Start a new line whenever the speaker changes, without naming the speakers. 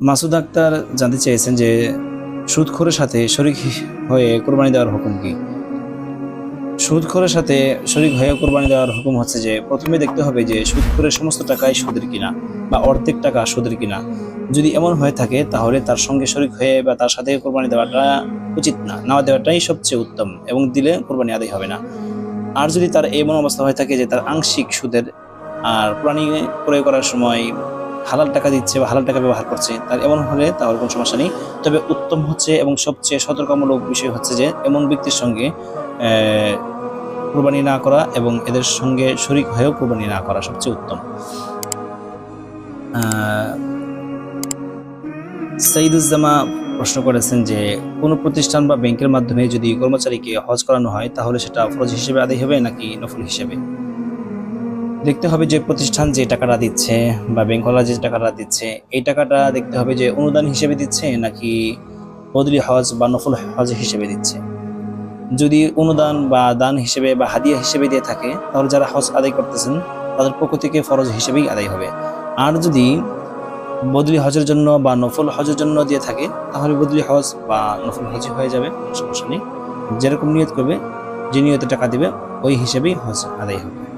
মাসুদ আক্তার জানতে চেয়েছেন যে সুদখোরের সাথে শরিক হয়ে কোরবানি দেওয়ার হুকুম কি? সুদখোরের সাথে শরিক হয়ে কোরবানি দেওয়ার হুকুম হচ্ছে যে প্রথমে দেখতে হবে যে সুদখোরের সমস্ত টাকাই সুদের কিনা বা অর্ধেক টাকা সুদের কিনা। যদি এমন হয়ে থাকে, তাহলে তার সঙ্গে শরিক হয়ে বা তার সাথে কোরবানি দেওয়াটা উচিত না। না দেওয়াটাই সবচেয়ে উত্তম এবং দিলে কোরবানি আদায় হবে না। আর যদি তার এমন অবস্থা হয়ে থাকে যে তার আংশিক সুদের আর প্রাণী ক্রয় করার সময় হালাল টাকা দিচ্ছে বা হালাল টাকা ব্যবহার করছে তার এমন হলে তাহলে কোনো সমস্যা নেই। তবে উত্তম হচ্ছে এবং সবচেয়ে সতর্কমূলক বিষয় হচ্ছে যে এমন ব্যক্তির সঙ্গে কোরবানি না করা এবং এদের সঙ্গে শরিক হয়েও কোরবানি না করা সবচেয়ে উত্তম। আহ, সাইদুজ্জামা প্রশ্ন করেছেন যে কোনো প্রতিষ্ঠান বা ব্যাংকের মাধ্যমে যদি কর্মচারীকে হজ করানো হয় তাহলে সেটা ফরজ হিসেবে আদায় হবে নাকি নফল হিসেবে? দেখতে হবে যে প্রতিষ্ঠান যে টাকাটা দিচ্ছে বা ব্যাংকওয়ালা যে টাকাটা দিচ্ছে, এই টাকাটা দেখতে হবে যে অনুদান হিসেবে দিচ্ছে নাকি বদলি হজ বা নফল হজ হিসেবে দিচ্ছে। যদি অনুদান বা দান হিসেবে বা হাদিয়া হিসেবে দিয়ে থাকে, তাহলে যারা হজ আদায় করতেছেন, তাদের পক্ষ থেকে ফরজ হিসেবেই আদায় হবে। আর যদি বদলি হজের জন্য বা নফল হজের জন্য দিয়ে থাকে, তাহলে বদলি হজ বা নফল হজই হয়ে যাবে সমস্যা নেই। যেরকম নিয়ত করবে, যে নিয়তে টাকা দিবে, ওই হিসেবেই হজ আদায় হবে।